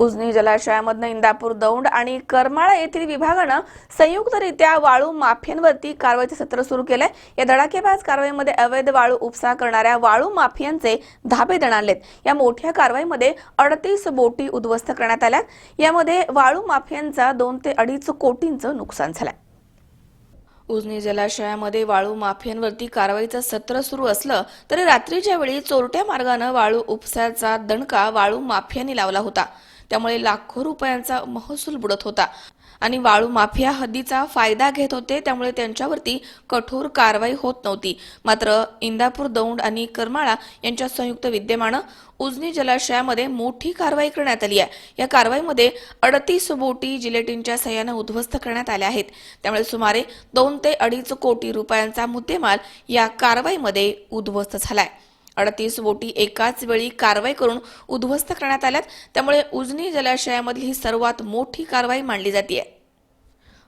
उजनी जलाशयामधनं इंदापूर दौंड आणि करमाळा येथील विभागानं संयुक्तरित्या वाळू माफियांवरती कारवाईचे सत्र सुरू केलंय. या धडाकेबाज कारवाईमध्ये अवैध वाळू उपसा करणाऱ्या वाळू माफियांचे धाबे देण्यात या मोठ्या कारवाईमध्ये अडतीस बोटी उद्ध्वस्त करण्यात आल्या यामध्ये वाळू माफियांचा दोन ते अडीच कोटींचं नुकसान झालंय. उजनी जलाशयामध्ये वाळू माफियांवरती कारवाईचं सत्र सुरू असलं तरी रात्रीच्या वेळी चोरट्या मार्गानं वाळू उपसाचा दणका वाळू माफियांनी लावला होता. त्यामुळे लाखो रुपयांचा महसूल बुडत होता. आणि वाळू माफिया हद्दीचा फायदा घेत होते त्यामुळे त्यांच्यावरती कठोर कारवाई होत नव्हती. मात्र इंदापूर दौंड आणि करमाळा यांच्या संयुक्त विद्यमानं उजनी जलाशयामध्ये मोठी कारवाई करण्यात आली आहे. या कारवाईमध्ये अडतीस बोटी जिलेटिनच्या सहाय्यानं उद्ध्वस्त करण्यात आल्या आहेत. त्यामुळे सुमारे दोन ते अडीच कोटी रुपयांचा मुद्देमाल या कारवाईमध्ये उद्ध्वस्त झालाय. अडतीस बोटी एकाच वेळी कारवाई करून उद्ध्वस्त करण्यात आल्यात. त्यामुळे उजनी जलाशयामधली ही सर्वात मोठी कारवाई मानली जाते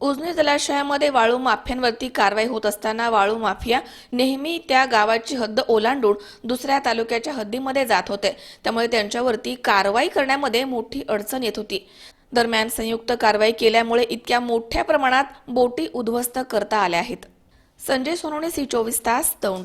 उजनी जलाशयामध्ये वाळू माफियांवरती कारवाई होत असताना वाळू माफिया नेहमी त्या गावाची हद्द ओलांडून दुसऱ्या तालुक्याच्या हद्दीमध्ये जात होते. त्यामुळे त्यांच्यावरती कारवाई करण्यामध्ये मोठी अडचण येत होती. दरम्यान संयुक्त कारवाई केल्यामुळे इतक्या मोठ्या प्रमाणात बोटी उद्ध्वस्त करता आल्या आहेत. संजय सोनवणे सी चोवीस तास दौंड.